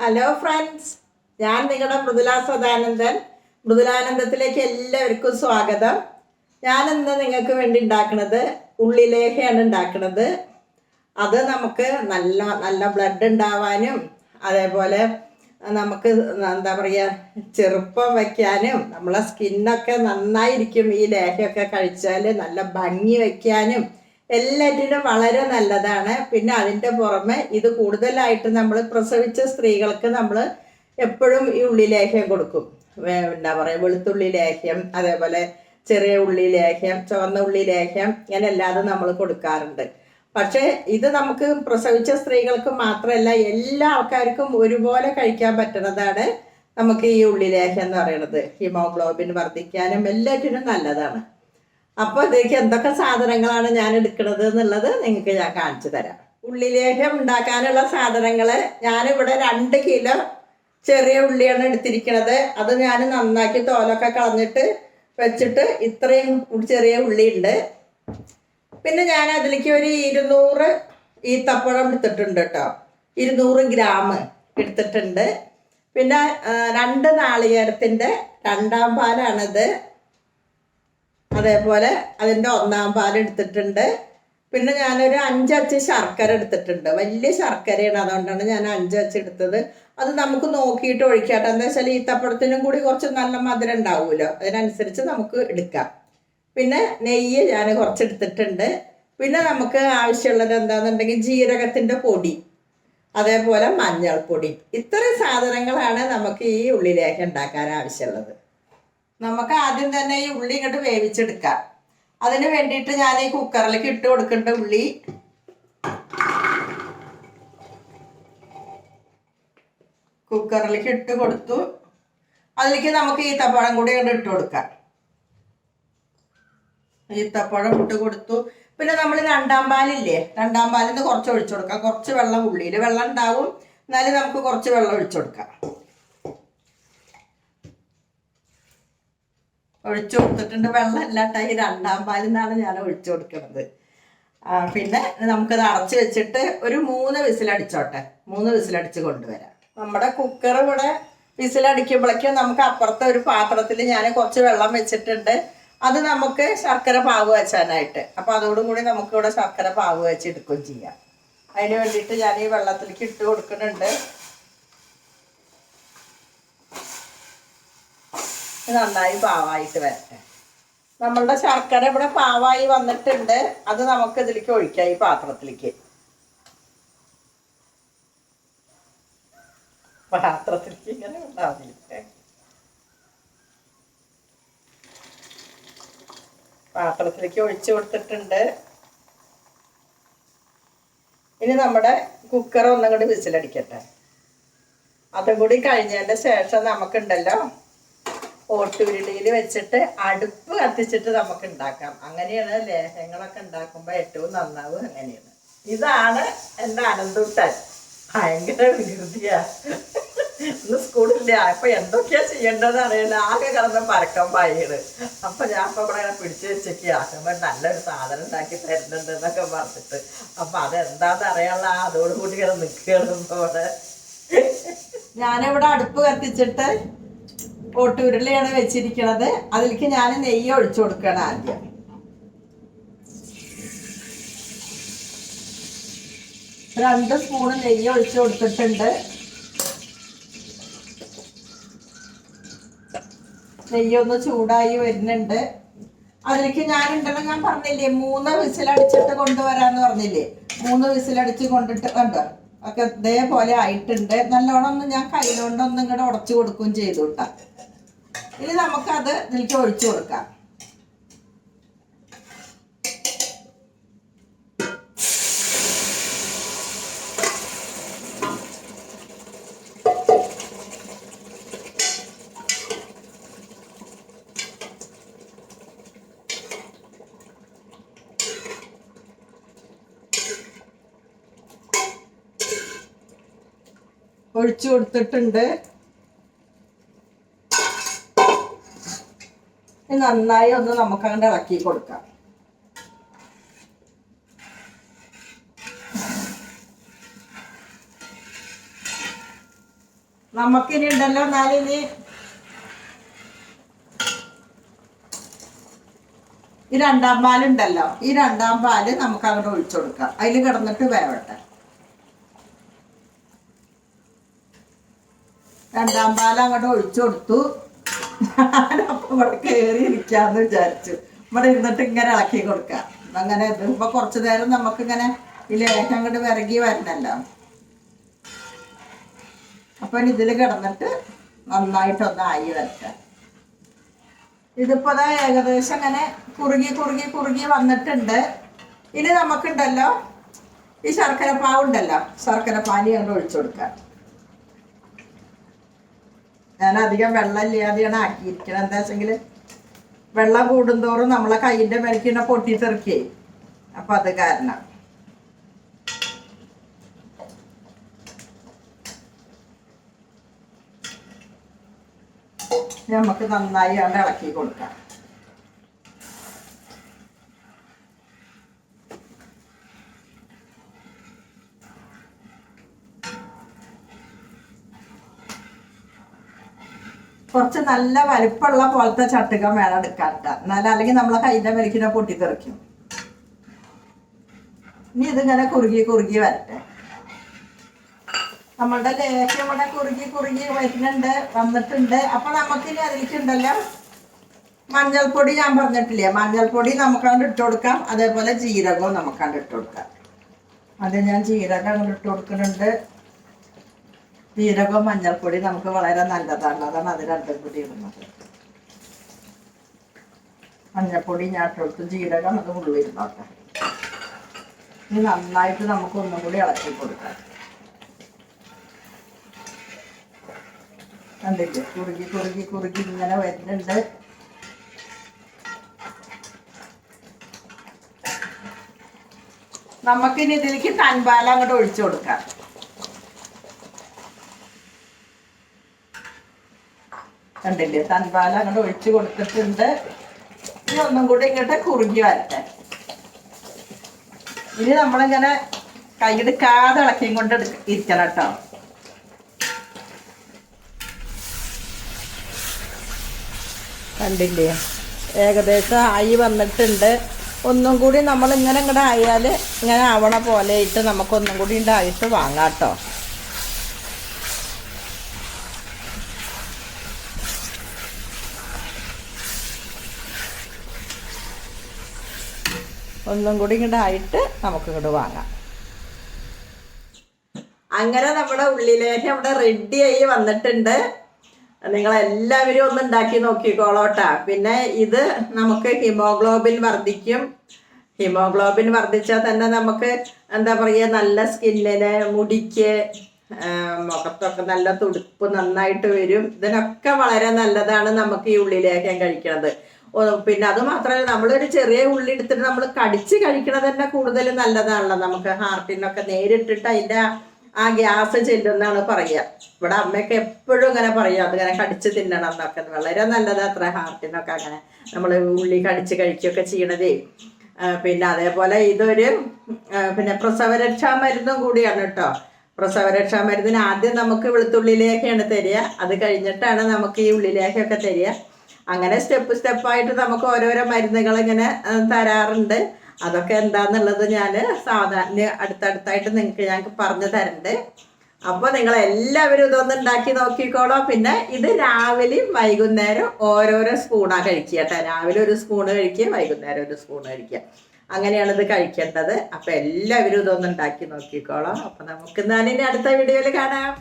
Hello friends ഞാൻ നിങ്ങളുടെ മൃദുല സദാനന്ദൻ. മൃദുലാനന്ദത്തിലേക്ക് എല്ലാവർക്കും സ്വാഗതം. ഞാൻ ഇന്ന് നിങ്ങൾക്ക് വേണ്ടി ഉണ്ടാക്കുന്നത് ഉള്ളിലേഹയാണ് ഉണ്ടാക്കുന്നത്. അത് നമുക്ക് നല്ല നല്ല ബ്ലഡ് ഉണ്ടാവാനും അതേപോലെ നമുക്ക് എന്താ പറയുക ചെറുപ്പം വയ്ക്കാനും നമ്മളെ സ്കിന്നൊക്കെ നന്നായിരിക്കും ഈ ലേഹയൊക്കെ കഴിച്ചാൽ നല്ല ഭംഗി വയ്ക്കാനും എല്ലാറ്റിനും വളരെ നല്ലതാണ്. പിന്നെ അതിന്റെ പുറമെ ഇത് കൂടുതലായിട്ട് നമ്മൾ പ്രസവിച്ച സ്ത്രീകൾക്ക് നമ്മൾ എപ്പോഴും ഈ ഉള്ളി ലേഹ്യം കൊടുക്കും. എന്താ പറയുക വെളുത്തുള്ളി ലേഹ്യം അതേപോലെ ചെറിയ ഉള്ളി ലേഹ്യം ചുവന്ന ഉള്ളി ലേഹ്യം ഇങ്ങനെ അല്ലാതെ നമ്മൾ കൊടുക്കാറുണ്ട്. പക്ഷേ ഇത് നമുക്ക് പ്രസവിച്ച സ്ത്രീകൾക്ക് മാത്രമല്ല എല്ലാ ആൾക്കാർക്കും ഒരുപോലെ കഴിക്കാൻ പറ്റുന്നതാണ് നമുക്ക് ഈ ഉള്ളി ലേഹ്യം എന്ന് പറയുന്നത്. ഹീമോഗ്ലോബിൻ വർദ്ധിക്കാനും എല്ലാറ്റിനും നല്ലതാണ്. അപ്പോൾ ഇതിലേക്ക് എന്തൊക്കെ സാധനങ്ങളാണ് ഞാൻ എടുക്കുന്നത് എന്നുള്ളത് നിങ്ങൾക്ക് ഞാൻ കാണിച്ചു തരാം. ഉള്ളിലേഹ്യം ഉണ്ടാക്കാനുള്ള സാധനങ്ങൾ ഞാനിവിടെ രണ്ട് കിലോ ചെറിയ ഉള്ളിയാണ് എടുത്തിരിക്കുന്നത് അത് ഞാൻ നന്നാക്കി തോലൊക്കെ കളഞ്ഞിട്ട് വെച്ചിട്ട് ഇത്രയും ചെറിയ ഉള്ളി ഉണ്ട് പിന്നെ ഞാൻ അതിലേക്ക് ഒരു ഇരുന്നൂറ് ഈത്തപ്പഴം എടുത്തിട്ടുണ്ട് കേട്ടോ. ഇരുന്നൂറ് ഗ്രാം എടുത്തിട്ടുണ്ട്. പിന്നെ രണ്ട് നാളികേരത്തിന്റെ രണ്ടാം പാലാണിത് അതേപോലെ അതിന്റെ ഒന്നാം പാൽ എടുത്തിട്ടുണ്ട്. പിന്നെ ഞാനൊരു അഞ്ചച്ച് ശർക്കര എടുത്തിട്ടുണ്ട്. വലിയ ശർക്കരയാണ്. അതുകൊണ്ടാണ് ഞാൻ അഞ്ചച്ച് എടുത്തത്. അത് നമുക്ക് നോക്കിയിട്ട് ഒഴിക്കാട്ടെ. എന്താ വെച്ചാൽ ഈത്തപ്പഴത്തിനും കൂടി കുറച്ച് നല്ല മധുരം ഉണ്ടാവുമല്ലോ. അതിനനുസരിച്ച് നമുക്ക് എടുക്കാം. പിന്നെ നെയ്യ് ഞാൻ കുറച്ച് എടുത്തിട്ടുണ്ട്. പിന്നെ നമുക്ക് ആവശ്യമുള്ളത് എന്താണെന്നുണ്ടെങ്കിൽ ജീരകത്തിന്റെ പൊടി അതേപോലെ മഞ്ഞൾപ്പൊടി. ഇത്രയും സാധനങ്ങളാണ് നമുക്ക് ഈ ഉള്ളിലേക്ക് ഉണ്ടാക്കാൻ ആവശ്യമുള്ളത്. നമുക്ക് ആദ്യം തന്നെ ഈ ഉള്ളി ഇങ്ങോട്ട് വേവിച്ചെടുക്കാം. അതിന് വേണ്ടിയിട്ട് ഞാൻ ഈ കുക്കറിലേക്ക് ഇട്ട് കൊടുക്കേണ്ട ഉള്ളി. കുക്കറിലേക്ക് ഇട്ട് കൊടുത്തു. അതിലേക്ക് നമുക്ക് ഈത്തപ്പഴം കൂടി ഇങ്ങോട്ട് ഇട്ട് കൊടുക്കാം. ഈത്തപ്പഴം ഇട്ട് കൊടുത്തു. പിന്നെ നമ്മൾ രണ്ടാം പാലില്ലേ? രണ്ടാം പാലിൽ നിന്ന് കുറച്ച് ഒഴിച്ചു കൊടുക്കാം. കുറച്ച് വെള്ളം ഉള്ളിയിൽ വെള്ളം ഉണ്ടാവും. എന്നാലും നമുക്ക് കുറച്ച് വെള്ളം ഒഴിച്ചു കൊടുക്കാം. ഒഴിച്ചു കൊടുത്തിട്ടുണ്ട്. വെള്ളം ഇല്ലാട്ടാ ഈ രണ്ടാം പാലിൽ നിന്നാണ് ഞാൻ ഒഴിച്ചു കൊടുക്കുന്നത് പിന്നെ നമുക്കത് അടച്ചു വെച്ചിട്ട് ഒരു മൂന്ന് വിസിലടിച്ചോട്ടെ. മൂന്ന് വിസിലടിച്ച് കൊണ്ടുവരാം. നമ്മുടെ കുക്കർ ഇവിടെ വിസിലടിക്കുമ്പോഴേക്കും നമുക്ക് അപ്പുറത്തെ ഒരു പാത്രത്തിൽ ഞാൻ കുറച്ച് വെള്ളം വെച്ചിട്ടുണ്ട്. അത് നമുക്ക് ശർക്കര പാവ് വെച്ചാനായിട്ട്. കൂടി നമുക്ക് ഇവിടെ ശർക്കര പാവ് വെച്ച് എടുക്കുകയും ചെയ്യാം. അതിന് വേണ്ടിയിട്ട് ഞാൻ ഈ വെള്ളത്തിലേക്ക് ഇട്ട് കൊടുക്കുന്നുണ്ട്. നന്നായി പാവായിട്ട് വരട്ടെ. നമ്മളുടെ ശർക്കര ഇവിടെ പാവായി വന്നിട്ടുണ്ട്. അത് നമുക്ക് ഇതിലേക്ക് ഒഴിക്കാം ഈ പാത്രത്തിലേക്ക്. പാത്രത്തിലേക്ക് ഇങ്ങനെ ഉണ്ടാവില്ല? പാത്രത്തിലേക്ക് ഒഴിച്ചു കൊടുത്തിട്ടുണ്ട്. ഇനി നമ്മുടെ കുക്കർ ഒന്നും കൂടി വിസിലടിക്കട്ടെ. അതും കൂടി കഴിഞ്ഞതിന്റെ ശേഷം നമുക്കുണ്ടല്ലോ ഓട്ടുരുളിയിൽ വെച്ചിട്ട് അടുപ്പ് കത്തിച്ചിട്ട് നമുക്ക് ഉണ്ടാക്കാം അങ്ങനെയാണ് ലേഹങ്ങളൊക്കെ ഉണ്ടാക്കുമ്പോൾ ഏറ്റവും നന്നാവും അങ്ങനെയാണ്. ഇതാണ് എന്റെ അനന്തൂട്ടൻ. ഭയങ്കര വികൃതിയാ. ഇന്ന് സ്കൂളില്ല. അപ്പൊ എന്തൊക്കെയാ ചെയ്യേണ്ടത് അറിയില്ല. ആകെ കിടന്ന് പരക്കം പായിട് അപ്പൊ ഞാൻ ഇപ്പൊ ഇവിടെ ഇങ്ങനെ പിടിച്ചു വെച്ചേക്ക്. ആക്കുമ്പോ നല്ലൊരു സാധനം ഉണ്ടാക്കി തരുന്നുണ്ട് എന്നൊക്കെ പറഞ്ഞിട്ട്. അപ്പൊ അതെന്താന്ന് അറിയാനുള്ള അതോടുകൂടി ഇങ്ങനെ നിൽക്കുകയാണ് ഇവിടെ. ഞാനിവിടെ അടുപ്പ് കത്തിച്ചിട്ട് ഓട്ടുരുളിയാണ് വെച്ചിരിക്കുന്നത് അതിലേക്ക് ഞാൻ നെയ്യ് ഒഴിച്ചു കൊടുക്കണം ആദ്യം. രണ്ട് സ്പൂൺ നെയ്യ് ഒഴിച്ചു കൊടുത്തിട്ടുണ്ട്. നെയ്യൊന്ന് ചൂടായി വരുന്നുണ്ട്. അതിലേക്ക് ഞാൻ ഉണ്ടല്ലോ ഞാൻ പറഞ്ഞില്ലേ മൂന്ന് വിസിലടിച്ചിട്ട് കൊണ്ടുവരാന്ന് പറഞ്ഞില്ലേ. മൂന്ന് വിസിലടിച്ച് കൊണ്ടിട്ട് കണ്ടോ? ഒക്കെ ഇതേപോലെ ആയിട്ടുണ്ട്. നല്ലോണം ഒന്ന് ഞാൻ കൈ കൊണ്ടൊന്നും ഇങ്ങോട്ട് ഉടച്ചു കൊടുക്കുകയും ചെയ്തു കേട്ടോ. ഇനി നമുക്കത് ഇതിലേക്ക് ഒഴിച്ചു കൊടുക്കാം. ഒഴിച്ചു കൊടുത്തിട്ടുണ്ട്. നന്നായി ഒന്ന് നമുക്ക് അങ്ങോട്ട് ഇളക്കി കൊടുക്കാം. നമുക്കിനി ഉണ്ടല്ലോ എന്നാലിനി ഈ രണ്ടാം പാലുണ്ടല്ലോ ഈ രണ്ടാം പാൽ നമുക്ക് അങ്ങോട്ട് ഒഴിച്ചു കൊടുക്കാം. അതിൽ കിടന്നിട്ട് വേവട്ടെ. രണ്ടാം പാൽ അങ്ങോട്ട് ഒഴിച്ചു കൊടുത്തു. ഞാനപ്പോൾ ഇവിടെ കയറി ഇരിക്കാന്ന് വിചാരിച്ചു. ഇവിടെ ഇരുന്നിട്ട് ഇങ്ങനെ ഇളക്കി കൊടുക്കാം. അങ്ങനെ ഇപ്പൊ കുറച്ചു നേരം നമുക്കിങ്ങനെ ഈ ലേഖം അങ്ങോട്ട് വിറകി വരണല്ലോ. അപ്പൊ ഇതിൽ കിടന്നിട്ട് നന്നായിട്ടൊന്ന് ആയി വരട്ടെ. ഇതിപ്പോ അതാ ഏകദേശം അങ്ങനെ കുറുകി കുറുകി കുറുകി വന്നിട്ടുണ്ട്. ഇനി നമുക്കുണ്ടല്ലോ ഈ ശർക്കര പാവുണ്ടല്ലോ ശർക്കര പാനി അങ്ങോട്ട് ഒഴിച്ചു കൊടുക്കാം. ഞാൻ അധികം വെള്ളം ഇല്ലാതെയാണ് ആക്കിയിരിക്കുന്നത് എന്താ വെച്ചെങ്കിൽ വെള്ളം കൂടുന്തോറും നമ്മളെ കൈയിന്റെ മേൽക്കിനെ പൊട്ടിത്തെറിക്കേ. അപ്പം അത് കാരണം. നമുക്ക് നന്നായി അവിടെ ഇളക്കി കൊടുക്കാം. കുറച്ച് നല്ല വലിപ്പമുള്ള പോലത്തെ ചട്ടുകം വേണം എടുക്കാൻ എന്നാൽ അല്ലെങ്കിൽ നമ്മളെ കൈന്റെ മെലിക്കിനെ പൊട്ടിത്തെറിക്കും. ഇനി ഇതിങ്ങനെ കുറുകി കുറുകി വരട്ടെ. നമ്മളുടെ ലേഹ്യം ഇവിടെ കുറുകി കുറുകി വരുന്നുണ്ട് വന്നിട്ടുണ്ട്. അപ്പൊ നമുക്കിനി അതിലേക്കുണ്ടല്ലോ മഞ്ഞൾപ്പൊടി ഞാൻ പറഞ്ഞിട്ടില്ലേ? മഞ്ഞൾപ്പൊടി നമുക്കങ്ങോട്ട് ഇട്ട് കൊടുക്കാം. അതേപോലെ ജീരകവും നമുക്കങ്ങോട്ട് ഇട്ട് കൊടുക്കാം. അത് ഞാൻ ജീരകം അങ്ങോട്ട് ഇട്ട് കൊടുക്കുന്നുണ്ട്. ജീരകവും മഞ്ഞൾപ്പൊടി നമുക്ക് വളരെ നല്ലതാണ്. അതാണ് അത് രണ്ടും കൂടി ഇടുന്നത്. മഞ്ഞൾപ്പൊടി ഞാൻ ഇട്ട് ജീരകം അത് ഉള്ളിരുന്നോട്ടെ ഇനി നന്നായിട്ട് നമുക്ക് ഒന്നും കൂടി ഇളക്കി കൊടുക്കാം. കണ്ടില്ലേ? കുറുകി കുറുകി കുറുകി ഇങ്ങനെ വരുന്നുണ്ട്. നമുക്കിനി ഇതിലേക്ക് തൻപാല അങ്ങോട്ട് ഒഴിച്ചു കൊടുക്കാം. കണ്ടില്ലേ? തൻപാല അങ്ങോട്ട് ഒഴിച്ച് കൊടുത്തിട്ടുണ്ട്. ഇനി ഒന്നും കൂടി ഇങ്ങോട്ട് കുറുകി വരട്ടെ. ഇനി നമ്മളിങ്ങനെ കൈയെടുക്കാതെ ഇളക്കിയും കൊണ്ട് ഇരിക്കണം കേട്ടോ. കണ്ടില്ലേ? ഏകദേശം ആയി വന്നിട്ടുണ്ട്. ഒന്നും കൂടി നമ്മൾ ഇങ്ങനെ ഇങ്ങോട്ട് ആയാൽ ഇങ്ങനെ ആവണ പോലെ ഇട്ട് നമുക്കൊന്നും കൂടി ഉണ്ടായിട്ട് വാങ്ങാം കേട്ടോ. ഒന്നും കൂടി ഇങ്ങോട്ട് ആയിട്ട് നമുക്ക് ഇങ്ങോട്ട് വാങ്ങാം. അങ്ങനെ നമ്മുടെ ഉള്ളിലേക്ക് ഇവിടെ റെഡിയായി വന്നിട്ടുണ്ട്. നിങ്ങൾ എല്ലാവരും ഒന്ന് ഉണ്ടാക്കി നോക്കിക്കോളോട്ടാ. പിന്നെ ഇത് നമുക്ക് ഹിമോഗ്ലോബിൻ വർദ്ധിക്കും. ഹിമോഗ്ലോബിൻ വർദ്ധിച്ചാൽ തന്നെ നമുക്ക് എന്താ പറയുക നല്ല സ്കിന്നിന് മുടിക്ക് മുഖത്തൊക്കെ നല്ല തുടുപ്പ് നന്നായിട്ട് വരും. ഇതിനൊക്കെ വളരെ നല്ലതാണ് നമുക്ക് ഈ ഉള്ളിലേക്കാൻ കഴിക്കുന്നത് പിന്നെ അത് മാത്രമല്ല നമ്മളൊരു ചെറിയ ഉള്ളി എടുത്തിട്ട് നമ്മൾ കടിച്ച് കഴിക്കണത് തന്നെ കൂടുതൽ നല്ലതാണല്ലോ. നമുക്ക് ഹാർട്ടിനൊക്കെ നേരിട്ടിട്ട് അതിന്റെ ആ ഗ്യാസ് ചെല്ലുന്നാണ് പറയുക ഇവിടെ അമ്മയൊക്കെ എപ്പോഴും ഇങ്ങനെ പറയും അതിങ്ങനെ കടിച്ച് തിന്നണം എന്നൊക്കെ. വളരെ നല്ലതാ അത്ര ഹാർട്ടിനൊക്കെ അങ്ങനെ. നമ്മൾ ഉള്ളി കടിച്ച് കഴിക്കുകയൊക്കെ ചെയ്യണതേ. പിന്നെ അതേപോലെ ഇതൊരു പിന്നെ പ്രസവരക്ഷാ മരുന്നും കൂടിയാണ് കേട്ടോ. പ്രസവരക്ഷാ മരുന്നിന് ആദ്യം നമുക്ക് വെളുത്തുള്ളിലേക്കാണ് തരിക. അത് കഴിഞ്ഞിട്ടാണ് നമുക്ക് ഈ ഉള്ളിലേക്കൊക്കെ തരിക. അങ്ങനെ സ്റ്റെപ്പ് സ്റ്റെപ്പായിട്ട് നമുക്ക് ഓരോരോ മരുന്നുകൾ ഇങ്ങനെ തരാറുണ്ട്. അതൊക്കെ എന്താന്നുള്ളത് ഞാൻ സാധാരണ അടുത്തടുത്തായിട്ട് നിങ്ങൾക്ക് ഞങ്ങൾക്ക് പറഞ്ഞു തരണ്ട്. അപ്പോൾ നിങ്ങൾ എല്ലാവരും ഇതൊന്ന് ഉണ്ടാക്കി നോക്കിക്കോളോ. പിന്നെ ഇത് രാവിലെയും വൈകുന്നേരം ഓരോരോ സ്പൂണാണ് കഴിക്കുക കേട്ടോ. രാവിലെ ഒരു സ്പൂണ് കഴിക്കുക വൈകുന്നേരം ഒരു സ്പൂണ് കഴിക്കുക. അങ്ങനെയാണ് ഇത് കഴിക്കേണ്ടത്. അപ്പോൾ എല്ലാവരും ഇതൊന്ന് ഉണ്ടാക്കി നോക്കിക്കോളാം. അപ്പോൾ നമുക്ക് ഞാൻ ഇനി അടുത്ത വീഡിയോയിൽ കാണാം.